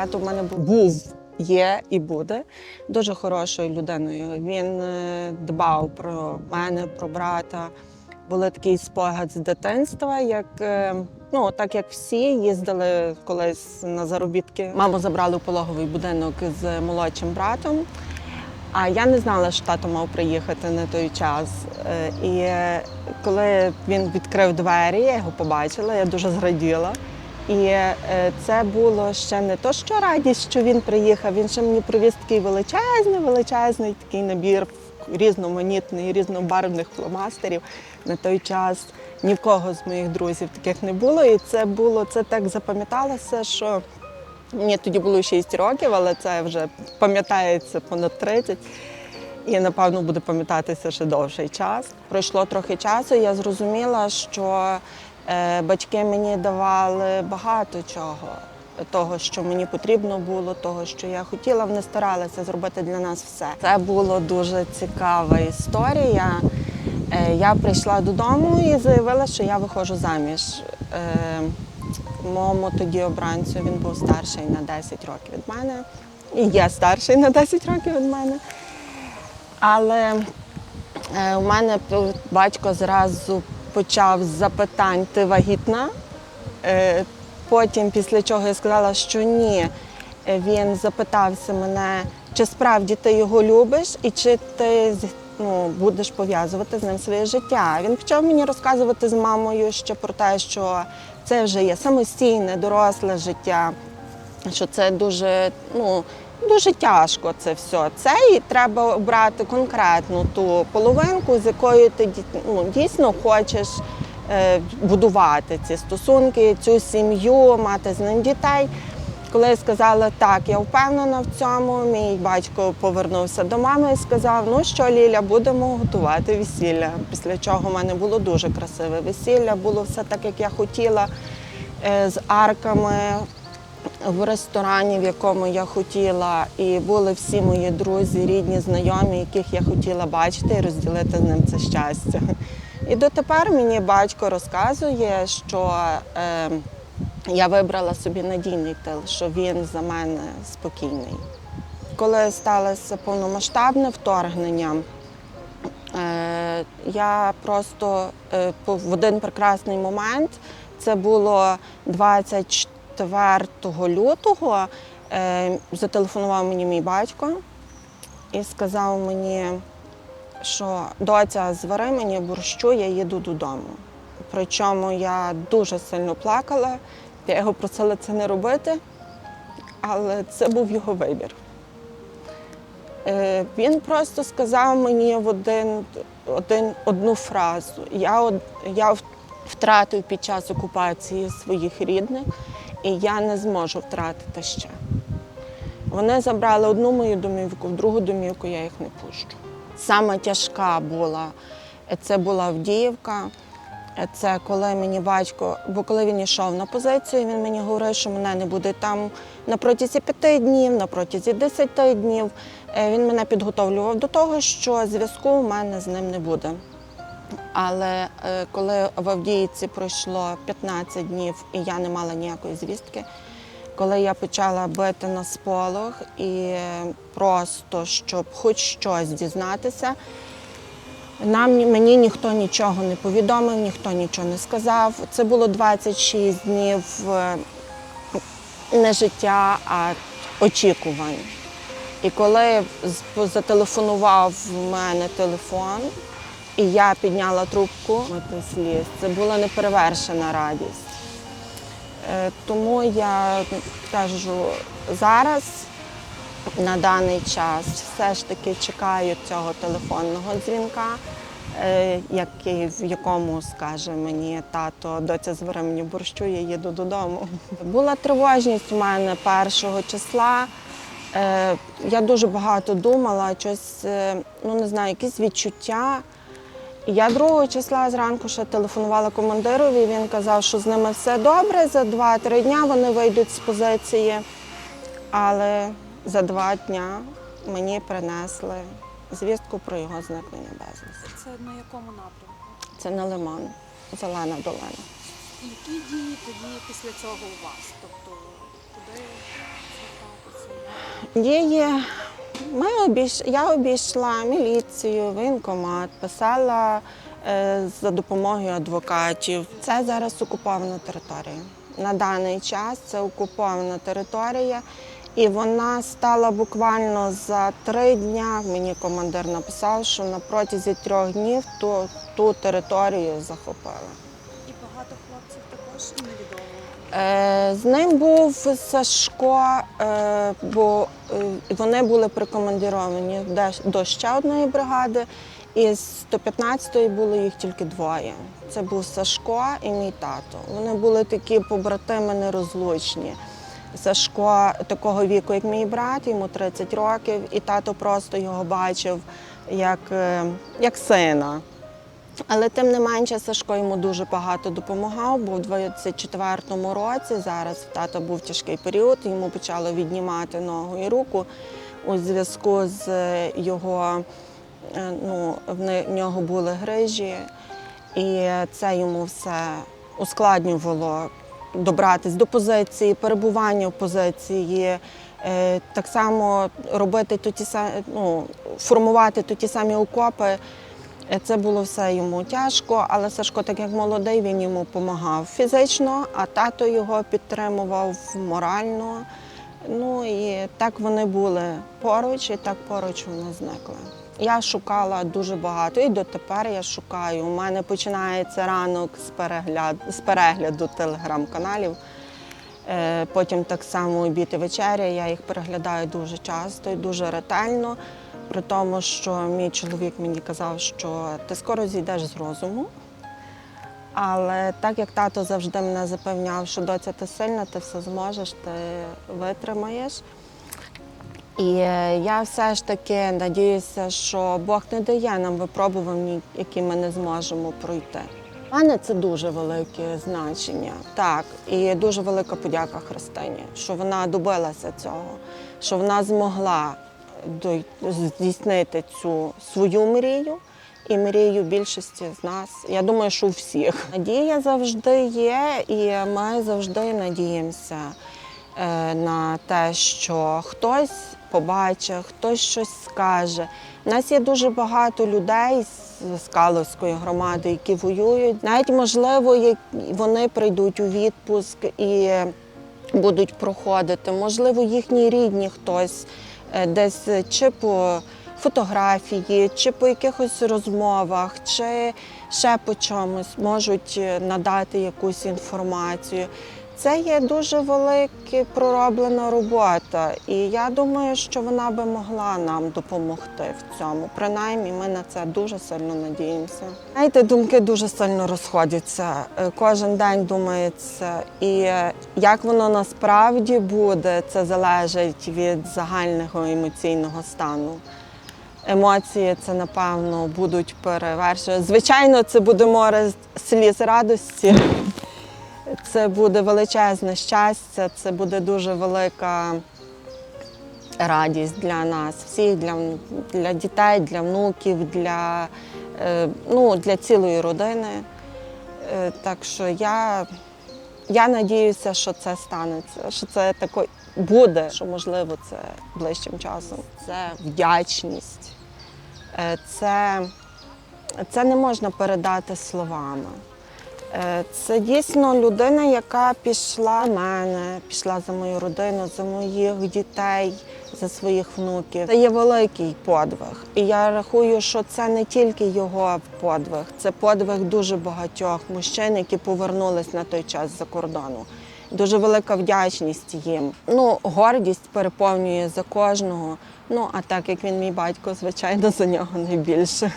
Тато в мене був- був, є і буде дуже хорошою людиною. Він е, дбав про мене, про брата. Були такий спогад з дитинства, як е, ну так як всі їздили колись на заробітки. Маму забрали в пологовий будинок з молодшим братом. А я не знала, що тато мав приїхати на той час. Е, І коли він відкрив двері, я його побачила, я дуже зраділа. І е, це було ще не то, що радість, що він приїхав. Він ще мені привіз такий величезний, величезний такий набір різноманітний, різнобарвних фломастерів. На той час ні в кого з моїх друзів таких не було. І це було це так запам'яталося, що Мені тоді було 6 років, але це вже пам'ятається понад 30. І напевно буде пам'ятатися ще довший час. Пройшло трохи часу, і я зрозуміла, що батьки мені давали багато чого. Того, що мені потрібно було, того, що я хотіла, вони старалися зробити для нас все. Це була дуже цікава історія. Е, Я прийшла додому і заявила, що я виходжу заміж. Е, Моєму тоді обранцю він був старший на 10 років від мене. І я старший на 10 років від мене. Але е, у мене батько зразу почав з запитань: ти вагітна? Е, потім, після чого я сказала, що ні, е, він запитався мене, чи справді ти його любиш і чи ти ну, будеш пов'язувати з ним своє життя. Він почав мені розказувати з мамою ще про те, що це вже є самостійне, доросле життя, що це дуже, ну, дуже тяжко це все. Це і треба обрати конкретну ту половинку, з якою ти ну, дійсно хочеш е, будувати ці стосунки, цю сім'ю, мати з ним дітей. Коли я сказала так, я впевнена в цьому, мій батько повернувся до мами і сказав: ну що, Ліля, будемо готувати весілля. Після чого в мене було дуже красиве весілля, було все так, як я хотіла, е, з арками в ресторані, в якому я хотіла, і були всі мої друзі, рідні, знайомі, яких я хотіла бачити і розділити з ним це щастя. І дотепер мені батько розказує, що е, я вибрала собі надійний тил, що він за мене спокійний. Коли сталося повномасштабне вторгнення, е, я просто е, в один прекрасний момент, це було 24 лютого, е, зателефонував мені мій батько і сказав мені, що доця, звари мені борщу, я їду додому. Причому я дуже сильно плакала, я його просила це не робити, але це був його вибір. Е, Він просто сказав мені в один, один, одну фразу. Я, я втратив під час окупації своїх рідних, і я не зможу втратити ще. Вони забрали одну мою домівку, в другу домівку я їх не пущу. Саме тяжка була е, це була Авдіївка. Е, Це коли мені батько, бо коли він йшов на позицію, він мені говорив, що мене не буде там на протязі п'яти днів, на протязі десяти днів. Е, Він мене підготовлював до того, що зв'язку у мене з ним не буде. Але е, коли в Авдіївці пройшло 15 днів і я не мала ніякої звістки, коли я почала бити на сполох і просто щоб хоч щось дізнатися, нам мені ніхто нічого не повідомив, ніхто нічого не сказав. Це було 26 днів е, не життя, а очікувань. І коли зателефонував в мене телефон, і я підняла трубку сліз, це була неперевершена радість. Е, Тому я кажу, зараз на даний час все ж таки чекаю цього телефонного дзвінка, е, який, в якому скаже мені тато, доця звари мені борщу, я їду додому. Була тривожність у мене першого числа. Е, Я дуже багато думала, щось, ну не знаю, якісь відчуття. Я 2 числа зранку ще телефонувала командирові. Він казав, що з ними все добре. За 2-3 дня вони вийдуть з позиції. Але за два дня мені принесли звістку про його зникнення безвісти. Це на якому напрямку? Це не лиман, зелена долина. І які дії тоді після цього у вас? Тобто куди Дії ми обійш... я обійшла міліцію, воєнкомат, писала е, за допомогою адвокатів. Це зараз окупована територія. На даний час це окупована територія, і вона стала буквально за три дня. Мені командир написав, що на протязі трьох днів ту, ту територію захопили. І багато хлопців також З ним був Сашко, е, бо е, вони були прикомандіровані до ще одної бригади, і з 115-ї було їх тільки двоє. Це був Сашко і мій тато. Вони були такі побратими нерозлучні. Сашко такого віку, як мій брат, йому 30 років, і тато просто його бачив як, е, як сина. Але тим не менше Сашко йому дуже багато допомагав, бо в 24-му році зараз в тата був тяжкий період, йому почало віднімати ногу і руку у зв'язку з е, його, е, ну, в нього були грижі, і це йому все ускладнювало добратись до позиції, перебування в позиції. е, Так само робити то самі, ну, формувати то ті самі окопи. Е, Це було все йому тяжко, але Сашко, так як молодий, він йому допомагав фізично, а тато його підтримував морально. Ну і так вони були поруч, і так поруч вони зникли. Я шукала дуже багато, і дотепер я шукаю. У мене починається ранок з перегляду, з перегляду телеграм-каналів. Е, Потім так само обід і вечеря. Я їх переглядаю дуже часто і дуже ретельно. При тому, що мій чоловік мені казав, що ти скоро зійдеш з розуму. Але так як тато завжди мене запевняв, що доця ти сильна, ти все зможеш, ти витримаєш. І е, я все ж таки надіюся, що Бог не дає нам випробувань, які ми не зможемо пройти. У мене це дуже велике значення. Так, і дуже велика подяка Христині, що вона добилася цього, що вона змогла здійснити цю свою мрію і мрію більшості з нас. Я думаю, що у всіх. Надія завжди є, і ми завжди надіємося е, на те, що хтось побачить, хтось щось скаже. У нас є дуже багато людей з Скаловської громади, які воюють. Навіть можливо, вони прийдуть у відпуск і будуть проходити. Можливо, їхні рідні хтось десь е, чи по фотографії, чи по якихось розмовах, чи ще по чомусь можуть е, надати якусь інформацію. Це є дуже велика пророблена робота, і я думаю, що вона би могла нам допомогти в цьому. Принаймні, ми на це дуже сильно надіємося. Знаєте, думки дуже сильно розходяться. Е, Кожен день думається, і е, як воно насправді буде, це залежить від загального емоційного стану. Емоції це напевно будуть перевершені. Звичайно, це буде море сліз радості. Це буде величезне щастя, це буде дуже велика радість для нас, всіх, для, для дітей, для внуків, для, е, ну, для цілої родини. Е, Так що я, я надіюся, що це станеться, що це тако буде, що можливо це ближчим часом. Це вдячність. Е, Це, це не можна передати словами. Е, Це дійсно людина, яка пішла в мене, пішла за мою родину, за моїх дітей, за своїх внуків. Це є великий подвиг. І я рахую, що це не тільки його подвиг, це подвиг дуже багатьох мужчин, які повернулись на той час за кордону. Дуже велика вдячність їм. Ну, гордість переповнює за кожного. Ну, а так як він мій батько, звичайно, за нього найбільше.